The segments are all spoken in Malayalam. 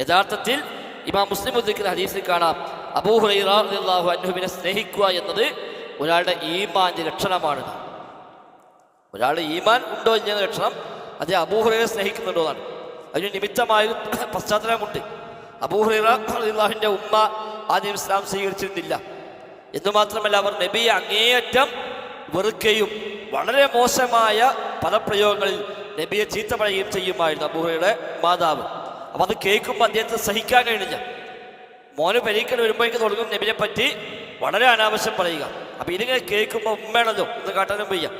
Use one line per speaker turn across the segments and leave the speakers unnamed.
യഥാർത്ഥത്തിൽ ഇമാം മുസ്ലിം ഉദ്ധിക്കുന്ന ഹദീസിൽ കാണാം അബൂഹുറാഹു അന്നുബിനെ സ്നേഹിക്കുക എന്നത് ഒരാളുടെ ഈമാന്റെ ലക്ഷണമാണ്. ഒരാളുടെ ഈമാൻ ഉണ്ടോ എന്ന ലക്ഷണം അതേ അബൂഹുറയെ സ്നേഹിക്കുന്നുണ്ടോ എന്നാണ്. അതിന് നിമിത്തമായ ഒരു പശ്ചാത്തലമുണ്ട് അബൂഹുറാഹുവിന്റെ ഉമ്മ ആദ്യം ഇസ്ലാം സ്വീകരിച്ചിരുന്നില്ല. എന്ന് മാത്രമല്ല അവർ നബിയെ അങ്ങേയറ്റം വെറുക്കുകയും വളരെ മോശമായ പദപ്രയോഗങ്ങളിൽ നബിയെ ചീത്ത പറയുകയും ചെയ്യുമായിരുന്നു അബൂഹയുടെ മാതാവ്. അപ്പം അത് കേൾക്കുമ്പോൾ അദ്ദേഹത്തിന് സഹിക്കാൻ കഴിഞ്ഞില്ല മോന് പരീക്കൽ വരുമ്പോഴേക്ക് തുടങ്ങും നബിനെ പറ്റി വളരെ അനാവശ്യം പറയുക. അപ്പം ഇതിങ്ങനെ കേൾക്കുമ്പോൾ ഉമ്മയാണല്ലോ ഇത് കാട്ടാനും വയ്യ.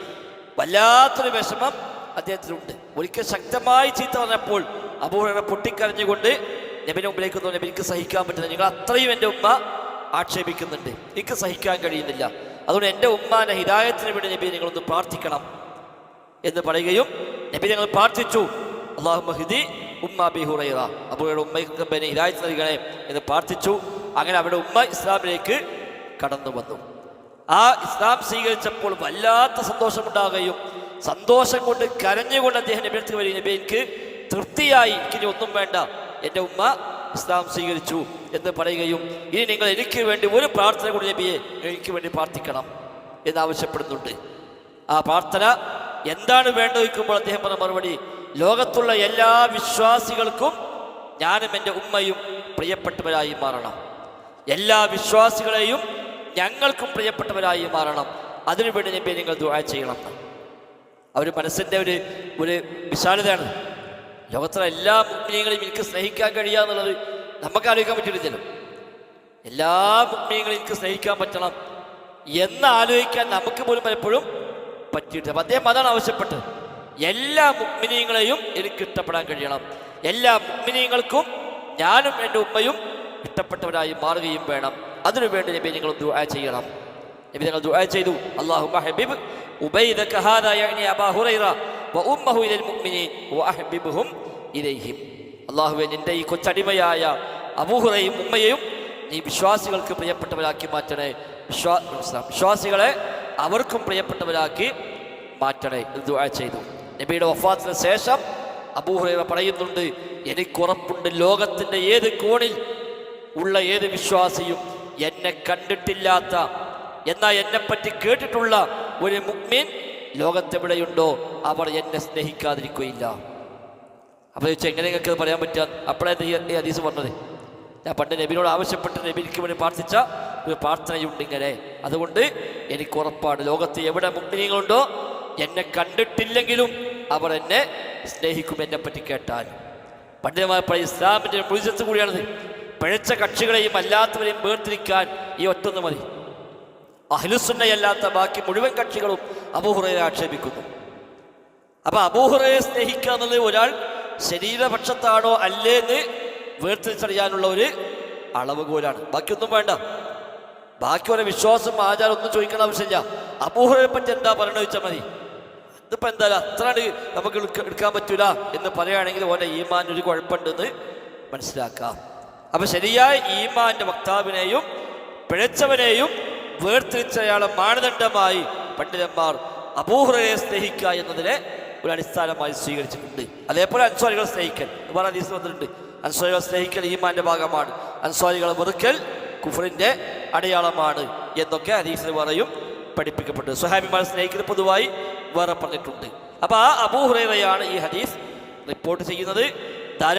വല്ലാത്തൊരു വിഷമം അദ്ദേഹത്തിനുണ്ട്. ഒരിക്കൽ ശക്തമായി ചീത്ത പറഞ്ഞപ്പോൾ അപൂർണ പൊട്ടിക്കരഞ്ഞുകൊണ്ട് നബിനെ മുമ്പിലേക്ക് തോന്നി നബിക്ക് സഹിക്കാൻ പറ്റുന്നില്ല നിങ്ങൾ അത്രയും എന്റെ ഉമ്മ ആക്ഷേപിക്കുന്നുണ്ട്. എനിക്ക് സഹിക്കാൻ കഴിയുന്നില്ല. അതുകൊണ്ട് എന്റെ ഉമ്മാനെ ഹിതായത്തിന് വേണ്ടി നബി നിങ്ങളൊന്ന് പ്രാർത്ഥിക്കണം എന്ന് പറയുകയും നബി ഞങ്ങൾ പ്രാർത്ഥിച്ചു. അള്ളാഹു മഹിദി ഉമ്മ ബി ഹുറൈറ. അബുയുടെ ഉമ്മയ്ക്ക് കമ്പനി ഹിദായത്ത് നൽകണേ എന്ന് പ്രാർത്ഥിച്ചു. അങ്ങനെ അവിടെ ഉമ്മ ഇസ്ലാമിലേക്ക് കടന്നു വന്നു. ആ ഇസ്ലാം സ്വീകരിച്ചപ്പോൾ വല്ലാത്ത സന്തോഷമുണ്ടാകുകയും സന്തോഷം കൊണ്ട് കരഞ്ഞുകൊണ്ട് അദ്ദേഹം നബി അടുത്ത് വരും നബി എനിക്ക് തൃപ്തിയായി. എനിക്കിനി ഒന്നും വേണ്ട. എന്റെ ഉമ്മ ഇസ്ലാം സ്വീകരിച്ചു എന്ന് പറയുകയും ഇനി നിങ്ങൾ എനിക്ക് വേണ്ടി ഒരു പ്രാർത്ഥന കൂടി നബിയെ എനിക്ക് വേണ്ടി പ്രാർത്ഥിക്കണം എന്ന് ആവശ്യപ്പെടുന്നുണ്ട്. ആ പ്രാർത്ഥന എന്താണ് വേണ്ടത് ചോദിക്കുമ്പോൾ അദ്ദേഹം പറഞ്ഞ മറുപടി ലോകത്തുള്ള എല്ലാ വിശ്വാസികൾക്കും ഞാനും എന്റെ ഉമ്മയും പ്രിയപ്പെട്ടവരായി മാറണം. എല്ലാ വിശ്വാസികളെയും ഞങ്ങൾക്കും പ്രിയപ്പെട്ടവരായി മാറണം. അതിനുവേണ്ടി ഞാൻ നിങ്ങൾ ദുആ ചെയ്യണം. അവർ മനസ്സിന്റെ ഒരു ഒരു വിശാലതയാണ്. ലോകത്തിലെ എല്ലാ മുഗ്നീങ്ങളെയും എനിക്ക് സ്നേഹിക്കാൻ കഴിയുക എന്നുള്ളത് നമുക്ക് ആലോചിക്കാൻ പറ്റില്ലല്ലോ. എല്ലാ മുഗ്നീങ്ങളെയും എനിക്ക് സ്നേഹിക്കാൻ പറ്റണം എന്ന് ആലോചിക്കാൻ നമുക്ക് പോലും പലപ്പോഴും പറ്റിയിട്ടില്ല. അപ്പം അദ്ദേഹം അതാണ് ആവശ്യപ്പെട്ടത്. എല്ലാ മുഗ്മിനീങ്ങളെയും എനിക്ക് ഇഷ്ടപ്പെടാൻ കഴിയണം. എല്ലാ മുഗ്മിനീങ്ങൾക്കും ഞാനും എന്റെ ഉമ്മയും ഇഷ്ടപ്പെട്ടവരായി മാറുകയും വേണം. അതിനുവേണ്ടി നബി നിങ്ങൾ ദുആ ചെയ്യണം. നബി നിങ്ങൾ ദുആ ചെയ്തു. അല്ലാഹുമ്മ ഹബീബ് ഉബൈദക ഹാദാ യഅനി അബാ ഹുറൈറ വ ഉമ്മഹു ഇലൽ വ അഹ്ബിബ്ഹും ഇലൈഹിം. അല്ലാഹുവേ നിന്റെ ഈ കൊച്ചടിമയായ അബൂഹുറയും ഉമ്മയെയും നീ വിശ്വാസികൾക്ക് പ്രിയപ്പെട്ടവരാക്കി മാറ്റണേ. വിശ്വാ വിശ്വാസികളെ അവർക്കും പ്രിയപ്പെട്ടവരാക്കി മാറ്റണേ. ദുആ ചെയ്തു. നബിയുടെ വഫാത്തിന് ശേഷം അബൂഹുറൈറ പറയുന്നുണ്ട് എനിക്കുറപ്പുണ്ട് ലോകത്തിന്റെ ഏത് കോണിൽ ഉള്ള ഏത് വിശ്വാസിയും എന്നെ കണ്ടിട്ടില്ലാത്ത എന്നാൽ എന്നെപ്പറ്റി കേട്ടിട്ടുള്ള ഒരു മുക്മിൻ ലോകത്തെവിടെയുണ്ടോ അവർ എന്നെ സ്നേഹിക്കാതിരിക്കുകയില്ല. അപ്പോൾ ചോദിച്ചാൽ എങ്ങനെ നിങ്ങൾക്ക് പറയാൻ പറ്റുക? അപ്പോഴാണ് ഈ ഹദീസ് പറഞ്ഞത്. ഞാൻ പണ്ട് നബിനോട് ആവശ്യപ്പെട്ട് നബിക്ക് വേണ്ടി പ്രാർത്ഥിച്ച ഒരു പ്രാർത്ഥനയുണ്ട് ഇങ്ങനെ. അതുകൊണ്ട് എനിക്ക് ഉറപ്പാണ് ലോകത്ത് എവിടെ മുക്മിനികളുണ്ടോ എന്നെ കണ്ടിട്ടില്ലെങ്കിലും അവർ എന്നെ സ്നേഹിക്കും എന്നെ പറ്റി കേട്ടാൽ. പണ്ഡിതമായ ഇസ്ലാമിന്റെ ഇസ്ലാമിന്റെ മുഴുവത്ത് കൂടിയാണത്. പിഴച്ച കക്ഷികളെയും അല്ലാത്തവരെയും വേർതിരിക്കാൻ ഈ ഒറ്റൊന്ന് മതി. അഹ്ലുസുന്നയല്ലാത്ത ബാക്കി മുഴുവൻ കക്ഷികളും അബൂഹുറയെ ആക്ഷേപിക്കുന്നു. അപ്പൊ അബൂഹുറയെ സ്നേഹിക്കുക എന്നുള്ളത് ഒരാൾ ശരീരപക്ഷത്താണോ അല്ലേ എന്ന് വേർതിരിച്ചറിയാനുള്ള ഒരു അളവുകോലാണ്. ബാക്കിയൊന്നും വേണ്ട. ബാക്കി ഒരു വിശ്വാസം ആചാരം ഒന്നും ചോദിക്കേണ്ട ആവശ്യമില്ല. അബൂഹുറയെ പറ്റി എന്താ പറയണമെന്ന് വെച്ചാൽ മതി. ഇതിപ്പോൾ എന്തായാലും അത്ര നമുക്ക് എടുക്കാൻ പറ്റൂല എന്ന് പറയുകയാണെങ്കിൽ ഓന്റെ ഈമാൻ ഒരു കുഴപ്പമുണ്ടെന്ന് മനസ്സിലാക്കാം. അപ്പൊ ശരിയായ ഈമാന്റെ വക്താവിനെയും പിഴച്ചവനെയും വേർതിരിച്ച അയാളെ മാനദണ്ഡമായി പണ്ഡിതന്മാർ അബൂഹുറയെ സ്നേഹിക്കുക എന്നതിനെ ഒരു അടിസ്ഥാനമായി സ്വീകരിച്ചിട്ടുണ്ട്. അതേപോലെ അൻസ്വാരികളെ സ്നേഹിക്കൽ. വേറെ ഹദീസ് വന്നിട്ടുണ്ട്. അൻസ്വാരികളെ സ്നേഹിക്കൽ ഈമാന്റെ ഭാഗമാണ്. അൻസ്വാരികളെ വെറുക്കൽ കുഫറിന്റെ അടയാളമാണ് എന്നൊക്കെ ഹദീസിന് പറയും പഠിപ്പിക്കപ്പെട്ടു. സുഹാബിമാരെ സ്നേഹിക്കുന്നത് പൊതുവായി വേറെ പറഞ്ഞിട്ടുണ്ട്. അപ്പോൾ ആ അബൂഹുറയാണ് ഈ ഹദീസ് റിപ്പോർട്ട് ചെയ്യുന്നത്.